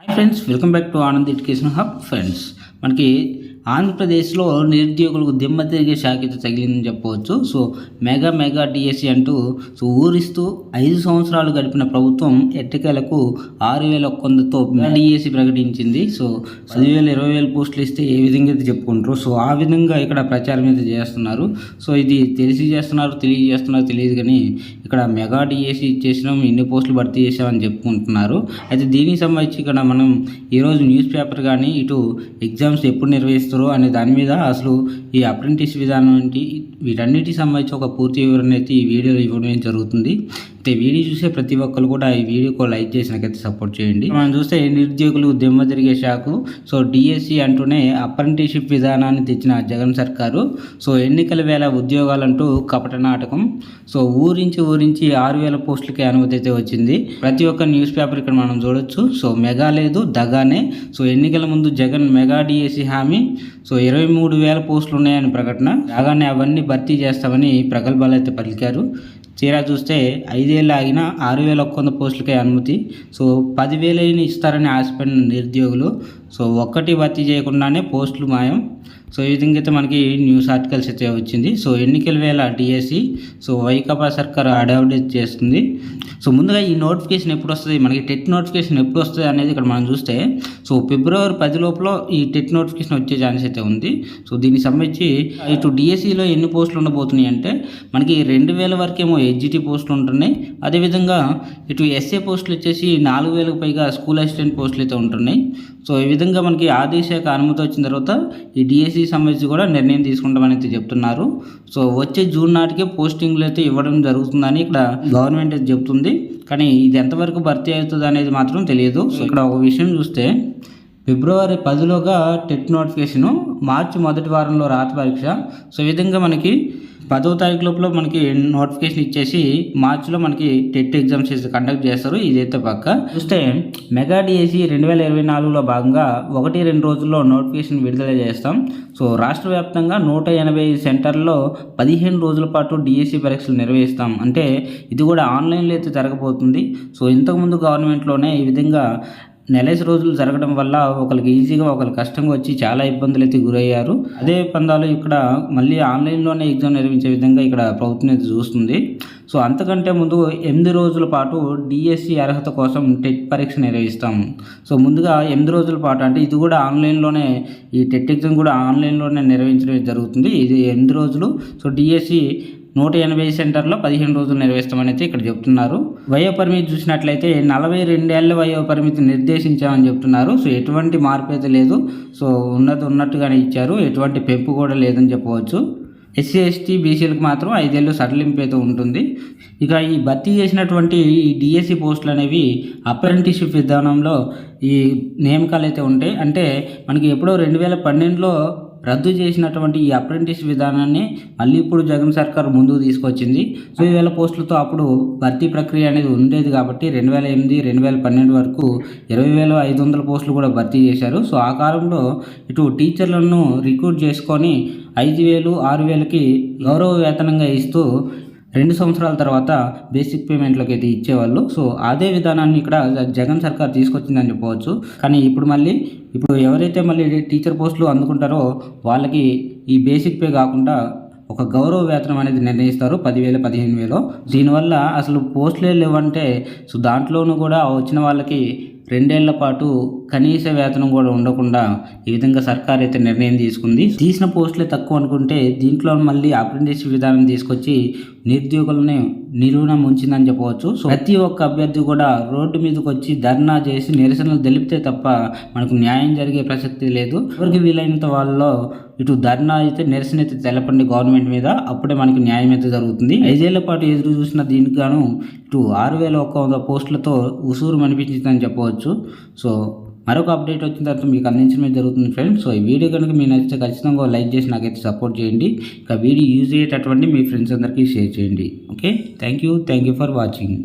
Hi friends welcome back to Anand education hub friends మనకి ఆంధ్రప్రదేశ్లో నిరుద్యోగులకు దిమ్మ తిరిగే షాక్ తగిలిందని చెప్పవచ్చు. సో మెగా మెగా డిఎస్సి అంటూ సో ఊరిస్తూ ఐదు సంవత్సరాలు గడిపిన ప్రభుత్వం ఎట్టకేలకు ఆరు వేల ఒక్కొందతో డిఎస్సి ప్రకటించింది. సో పదివేల ఇరవై వేల పోస్టులు ఇస్తే ఏ విధంగా అయితే చెప్పుకుంటారు? సో ఆ విధంగా ఇక్కడ ప్రచారం అయితే చేస్తున్నారు. సో ఇది తెలిసి చేస్తున్నారు తెలియజేస్తున్నారు తెలియదు కానీ ఇక్కడ మెగా డిఎస్సి ఇచ్చేసినాం ఇన్ని పోస్టులు భర్తీ చేసామని చెప్పుకుంటున్నారు. అయితే దీనికి సంబంధించి ఇక్కడ మనం ఈరోజు న్యూస్ పేపర్ కానీ ఇటు ఎగ్జామ్స్ ఎప్పుడు నిర్వహిస్తారు అనే దాని మీద అసలు ఈ అప్రెంటిస్ విధానం ఏంటి? వీటన్నిటికి సంబంధించి ఒక పూర్తి వివరణ అయితే ఈ వీడియోలో ఇవ్వడం జరుగుతుంది? అయితే వీడియో చూసే ప్రతి ఒక్కరు కూడా ఈ వీడియోకు లైక్ చేసినకైతే సపోర్ట్ చేయండి. మనం చూస్తే నిరుద్యోగులు దిమ్మ తిరిగే షాకు సో డిఎస్సి అంటూనే అప్రెంటిషిప్ విధానాన్ని తెచ్చిన జగన్ సర్కారు. సో ఎన్నికల వేళ ఉద్యోగాలంటూ కపట నాటకం. సో ఊరించి ఊరించి ఆరు వేల పోస్టులకి అనుమతి అయితే వచ్చింది. ప్రతి ఒక్క న్యూస్ పేపర్ ఇక్కడ మనం చూడొచ్చు. సో మెగా లేదు దగానే. సో ఎన్నికల ముందు జగన్ మెగా డిఎస్సి హామీ. సో ఇరవై మూడు వేల పోస్టులు ఉన్నాయని ప్రకటన. రాగానే అవన్నీ భర్తీ చేస్తామని ప్రగల్భాలు అయితే పలికారు. తీరా చూస్తే ఐదేళ్ళు ఆగిన ఆరు వేల ఒక్క వంద పోస్టులకే అనుమతి. సో పదివేలని ఇస్తారని ఆశపడిన నిరుద్యోగులు. సో ఒక్కటి భర్తీ చేయకుండానే పోస్టులు మాయం. సో ఈ విధంగా అయితే మనకి న్యూస్ ఆర్టికల్స్ అయితే వచ్చింది. సో ఎన్నికల వేళ డిఎస్సి సో వైకాపా సర్కార్ అడాప్డేట్ చేస్తుంది. సో ముందుగా ఈ నోటిఫికేషన్ ఎప్పుడు వస్తుంది? మనకి టెట్ నోటిఫికేషన్ ఎప్పుడు వస్తుంది అనేది ఇక్కడ మనం చూస్తే సో ఫిబ్రవరి పది లోపల ఈ టెట్ నోటిఫికేషన్ వచ్చే ఛాన్స్ అయితే ఉంది. సో దీనికి సంబంధించి ఇటు డిఎస్సిలో ఎన్ని పోస్టులు ఉండబోతున్నాయి అంటే మనకి రెండు వేల వరకేమో హెచ్జిటి పోస్టులు ఉంటున్నాయి. అదేవిధంగా ఇటు ఎస్ఏ పోస్టులు వచ్చేసి నాలుగు వేలకు పైగా స్కూల్ అసిస్టెంట్ పోస్టులు అయితే ఉంటున్నాయి. సో ఈ విధంగా మనకి ఆర్థిక శాఖ అనుమతి వచ్చిన తర్వాత ఈ డిఎస్సి సంబంధించి కూడా నిర్ణయం తీసుకుంటామని అయితే చెప్తున్నారు. సో వచ్చే జూన్ నాటికే పోస్టింగ్లు అయితే ఇవ్వడం జరుగుతుందని ఇక్కడ గవర్నమెంట్ అయితే చెప్తుంది. కానీ ఇది ఎంతవరకు భర్తీ అవుతుంది అనేది మాత్రం తెలియదు. సో ఇక్కడ ఒక విషయం చూస్తే ఫిబ్రవరి పదిలోగా టెట్ నోటిఫికేషను మార్చి మొదటి వారంలో రాత పరీక్ష. సో ఈ విధంగా మనకి పదో తారీఖు లోపల మనకి నోటిఫికేషన్ ఇచ్చేసి మార్చిలో మనకి టెట్ ఎగ్జామ్స్ కండక్ట్ చేస్తారు. ఇదైతే పక్క. చూస్తే మెగా డిఎస్సి రెండు వేల ఇరవై నాలుగులో భాగంగా ఒకటి రెండు రోజుల్లో నోటిఫికేషన్ విడుదల చేస్తాం. సో రాష్ట్ర వ్యాప్తంగా నూట ఎనభై సెంటర్లో పదిహేను రోజుల పాటు డిఎస్సి పరీక్షలు నిర్వహిస్తాం. అంటే ఇది కూడా ఆన్లైన్లో అయితే జరగబోతుంది. సో ఇంతకుముందు గవర్నమెంట్లోనే ఈ విధంగా నెలేసి రోజులు జరగడం వల్ల ఒకరికి ఈజీగా ఒకరు కష్టంగా వచ్చి చాలా ఇబ్బందులు అయితే గురయ్యారు. అదే పందాలు ఇక్కడ మళ్ళీ ఆన్లైన్లోనే ఎగ్జామ్ నిర్వహించే విధంగా ఇక్కడ ప్రభుత్వం అయితే చూస్తుంది. సో అంతకంటే ముందు ఎనిమిది రోజుల పాటు డిఎస్సి అర్హత కోసం టెట్ పరీక్ష నిర్వహిస్తాం. సో ముందుగా ఎనిమిది రోజుల పాటు అంటే ఇది కూడా ఆన్లైన్లోనే ఈ టెట్ ఎగ్జామ్ కూడా ఆన్లైన్లోనే నిర్వహించడం జరుగుతుంది. ఇది ఎనిమిది రోజులు. సో డిఎస్సి నూట ఎనభై సెంటర్లో పదిహేను రోజులు నిర్వహిస్తామని అయితే ఇక్కడ చెప్తున్నారు. వయో పరిమితి చూసినట్లయితే నలభై రెండేళ్ళ వయో పరిమితి నిర్దేశించామని చెప్తున్నారు. సో ఎటువంటి మార్పు అయితే లేదు. సో ఉన్నది ఉన్నట్టుగానే ఇచ్చారు. ఎటువంటి పెంపు కూడా లేదని చెప్పవచ్చు. ఎస్సీ ఎస్టీ బీసీలకు మాత్రం ఐదేళ్ళు సడలింపు అయితే ఉంటుంది. ఇక ఈ భర్తీ చేసినటువంటి ఈ డిఎస్సి పోస్టులు అనేవి అప్రెంటిస్షిప్ విధానంలో ఈ నియామకాలు అయితే ఉంటాయి. అంటే మనకి ఎప్పుడో రెండు వేల పన్నెండులో రద్దు చేసినటువంటి ఈ అప్రెంటిస్ విధానాన్ని మళ్ళీ ఇప్పుడు జగన్ సర్కార్ ముందుకు తీసుకొచ్చింది. సో వేల పోస్టులతో అప్పుడు భర్తీ ప్రక్రియ అనేది ఉండేది కాబట్టి రెండు వేల ఎనిమిది రెండు వేల పన్నెండు వరకు ఇరవై వేల ఐదు వందల పోస్టులు కూడా భర్తీ చేశారు. సో ఆ కాలంలో ఇటు టీచర్లను రిక్రూట్ చేసుకొని ఐదు వేలు ఆరు వేలకి గౌరవ వేతనంగా ఇస్తూ రెండు సంవత్సరాల తర్వాత బేసిక్ పేమెంట్లకు అయితే ఇచ్చేవాళ్ళు. సో అదే విధానాన్ని ఇక్కడ జగన్ సర్కార్ తీసుకొచ్చిందని చెప్పవచ్చు. కానీ ఇప్పుడు మళ్ళీ ఇప్పుడు ఎవరైతే మళ్ళీ టీచర్ పోస్టులు అందుకుంటారో వాళ్ళకి ఈ బేసిక్ పే కాకుండా ఒక గౌరవ వేతనం అనేది నిర్ణయిస్తారు పదివేలు పదిహేను వేలు. దీనివల్ల అసలు పోస్టులే లేవంటే సో దాంట్లోనూ కూడా వచ్చిన వాళ్ళకి రెండేళ్ళ పాటు కనీస వేతనం కూడా ఉండకుండా ఈ విధంగా సర్కార్ అయితే నిర్ణయం తీసుకుంది. తీసిన పోస్టులే తక్కువ అనుకుంటే దీంట్లో మళ్ళీ అప్రెంటిస్ విధానం తీసుకొచ్చి నిరుద్యోగులని నిలువున ఉంచిందని చెప్పవచ్చు. సో ప్రతి ఒక్క అభ్యర్థి కూడా రోడ్డు మీదకి వచ్చి ధర్నా చేసి నిరసనలు తెలిపితే తప్ప మనకు న్యాయం జరిగే ప్రసక్తి లేదు. ఎవరికి వీలైనంత వాళ్ళలో ఇటు ధర్నా అయితే నిరసన అయితే తెలపండి గవర్నమెంట్ మీద. అప్పుడే మనకి న్యాయం అయితే జరుగుతుంది. ఐదేళ్ళ పాటు ఎదురు చూసిన దీనికి గాను ఇటు ఆరు వేల ఒక్క వంద పోస్టులతో ఉసూరు అనిపించిందని చెప్పవచ్చు. సో మరొక అప్డేట్ వచ్చిన తర్వాత మీకు అందించడం జరుగుతుంది ఫ్రెండ్స్. సో ఈ వీడియో కనుక మీ నచ్చితే ఖచ్చితంగా లైక్ చేసి నాకైతే సపోర్ట్ చేయండి. ఇక వీడియో యూజ్ అయ్యేటటువంటి మీ ఫ్రెండ్స్ అందరికీ షేర్ చేయండి. Okay? Thank you. Thank you for watching.